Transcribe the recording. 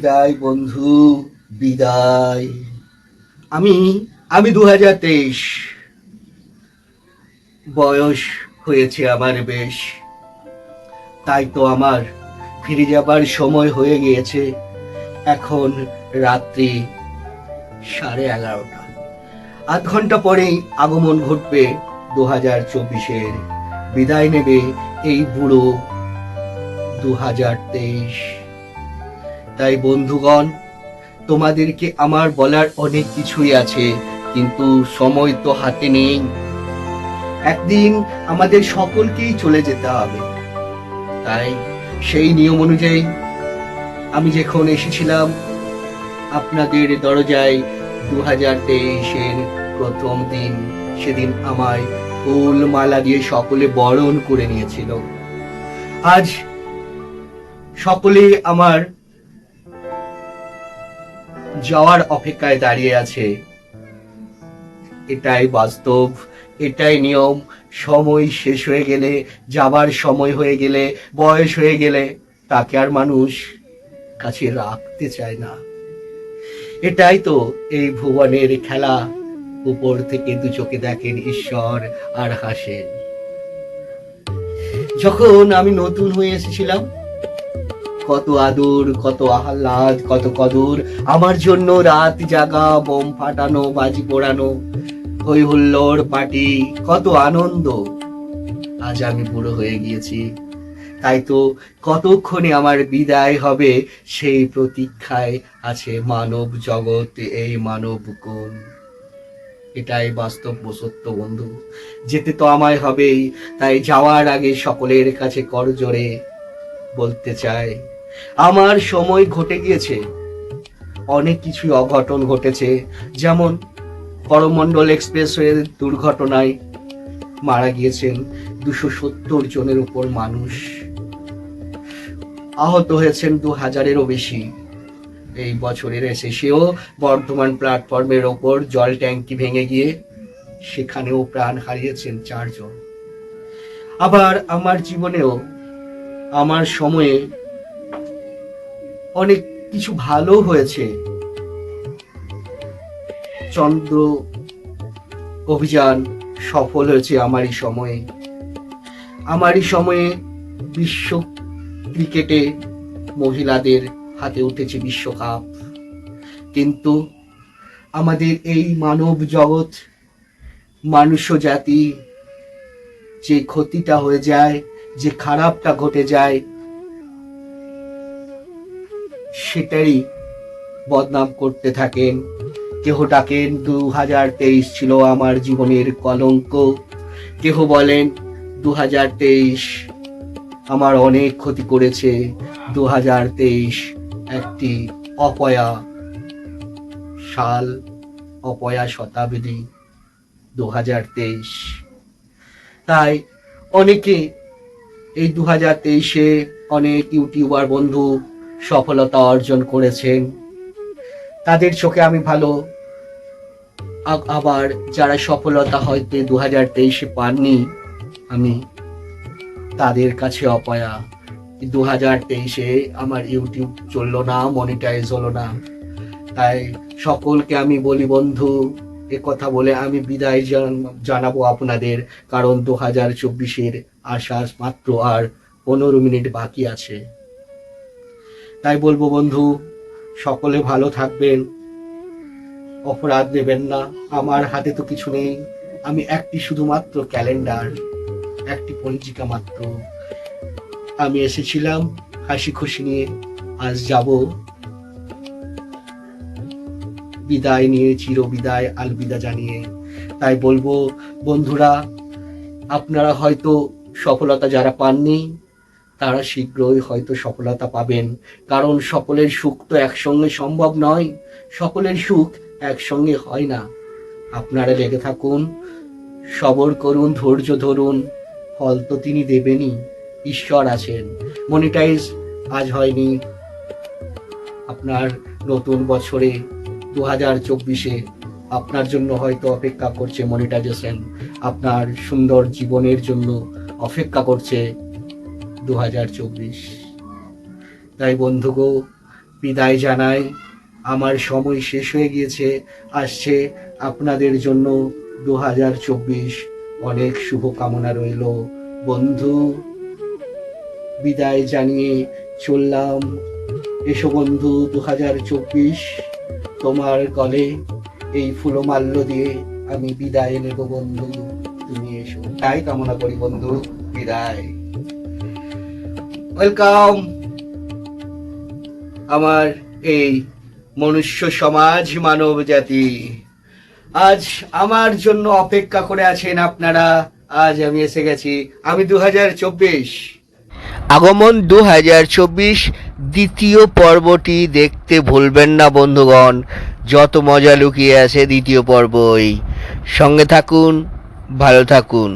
বিদায়, বন্ধু, বিদায়। আমি আমি দু হাজার তেইশ। বয়স হয়েছে আমার বেশ। তাই তো আমার ফিরে যাবার সময় হয়ে গিয়েছে। এখন রাত্রি সাড়ে এগারোটা। আধ ঘণ্টা পরেই আগমন ঘটবে দু হাজার চব্বিশের। বিদায় নেবে এই বুড়ো দু হাজার তেইশ। তাই বন্ধুগণ, তোমাদেরকে আমার বলার অনেক কিছুই আছে, কিন্তু সময় তো হাতে নেই। একদিন আমাদের সকলকেই চলে যেতে হবে। তাই সেই নিয়ম অনুযায়ী আমি যখন এসেছিলাম, আপনাদের দরজায় দু হাজার তেইশের প্রথম দিন সেদিন আমায় ফুল মালা দিয়ে সকলে বরণ করে নিয়েছিল। আজ সকলে আমার যাওয়ার অপেক্ষায় দাঁড়িয়ে আছে। এটাই বাস্তব, এটাই নিয়ম। সময় শেষ হয়ে গেলে, যাবার সময় হয়ে গেলে, বয়স হয়ে গেলে, তাকে আর মানুষ কাছে রাখতে চায় না। এটাই তো এই ভুবনের খেলা। উপর থেকে দু চোখে দেখেন ঈশ্বর আর হাসেন। যখন আমি নতুন হয়ে এসেছিলাম কত আদর, কত আহ্লাদ, কত কদর। আমার জন্য রাত জাগা, বোম ফাটানো, বাজি পোড়ানো। হই হুল্লোড় পার্টি, কত আনন্দ। আজ আমি বুড়ো হয়ে গিয়েছি। তাই তো কতক্ষণে আমার বিদায় হবে সেই প্রতীক্ষায় আছে মানব জগৎ, এই মানব কোণ এটাই বাস্তব সত্য, বন্ধু। যেতে তো আমায় হবেই, তাই যাওয়ার আগে সকলের কাছে করজোরে বলতে চাই। আমার সময় ঘটে গিয়েছে। অনেক কিছু অঘটন ঘটেছে। যেমন করমণ্ডল এক্সপ্রেসওয়ে দুর্ঘটনায় মারা গিয়েছেন দুশো সত্তর জনের উপর মানুষ। আহত হয়েছেন দু হাজারেরও বেশি এই বছরের এসে সেও বর্ধমান প্ল্যাটফর্মের ওপর জল ট্যাঙ্কি ভেঙে গিয়ে সেখানেও প্রাণ হারিয়েছেন চারজন। আবার আমার জীবনেও আমার সময়ে অনেক কিছু ভালো হয়েছে। চন্দ্র অভিযান সফল হয়েছে আমারই সময়ে। আমারই সময়ে বিশ্ব ক্রিকেটে মহিলাদের হাতে উঠেছে বিশ্বকাপ। কিন্তু আমাদের এই মানব জগৎ, মানুষ জাতি যে ক্ষতিটা হয়ে যায়, যে খারাপটা ঘটে যায় সেটাই বদনাম করতে থাকেন। কেহ ডাকেন দু হাজার তেইশ ছিল আমার জীবনের কলঙ্ক। কেহ বলেন দু হাজার তেইশ আমার অনেক ক্ষতি করেছে। দু হাজার তেইশ একটি অপয়া সাল, অপয়া শতাব্দী দু হাজার তেইশ। তাই অনেকে এই দু হাজার তেইশে অনেক ইউটিউবার বন্ধু সফলতা অর্জন করেছেন। তাদের চোখে আমি ভালো। আবার যারা সফলতা হয়তো দু হাজার তেইশে পাননি, আমি তাদের কাছে অপয়া। দু হাজার তেইশে আমার ইউটিউব চলল না মনিটাইজ হলো না। তাই সকলকে আমি বলি, বন্ধু, এ কথা বলে আমি বিদায় জানাব আপনাদের, কারণ দু হাজার চব্বিশের আসার মাত্র আর পনেরো মিনিট বাকি আছে। তাই বলব, বন্ধু, সকলে ভালো থাকবেন। অপরাধ নেবেন না। আমার হাতে তো কিছু নেই। আমি একটি শুধুমাত্র ক্যালেন্ডার, একটি পঞ্জিকা মাত্র। আমি এসেছিলাম হাসি খুশি নিয়ে। আজ যাব। বিদায় নিয়ে চির বিদায় আলবিদা জানিয়ে। তাই বলব, বন্ধুরা, আপনারা হয়তো সফলতা যারা পাননি তারা শীঘ্রই হয়তো সফলতা পাবেন। কারণ সকলের সুখ তো একসঙ্গে সম্ভব নয়। সকলের সুখ একসঙ্গে হয় না। আপনারা লেগে থাকুন, সবর করুন, ধৈর্য ধরুন। ফল তো তিনি দেবেনই, ঈশ্বর আছেন। মনিটাইজ, আজ হয়নি। আপনার নতুন বছরে দু হাজার চব্বিশে আপনার জন্য হয়তো অপেক্ষা করছে মনিটাইজেশন। আপনার সুন্দর জীবনের জন্য অপেক্ষা করছে দু হাজার চব্বিশ। তাই বন্ধুগো, বিদায় জানাই। আমার সময় শেষ হয়ে গিয়েছে, আসছে আপনাদের জন্য দু হাজার চব্বিশ। অনেক শুভকামনা রইল। বন্ধু, বিদায় জানিয়ে চললাম। এসো বন্ধু দু হাজার চব্বিশ। তোমার গলে এই ফুলমাল্য দিয়ে আমি বিদায় নেব বন্ধু। তুমি এসো। তাই কামনা করি বন্ধু, বিদায়। ওয়েলকাম আমার এই মনুষ্য সমাজ মানব জাতি। আজ আমার জন্য অপেক্ষা করে আছেন আপনারা। আজ আমি এসে গেছি। আমি দু হাজার চব্বিশ। আগমন দু হাজার চব্বিশ, দ্বিতীয় পর্বটি দেখতে ভুলবেন না বন্ধুগণ। যত মজা লুকিয়ে আছে দ্বিতীয় পর্বই। সঙ্গে থাকুন, ভালো থাকুন।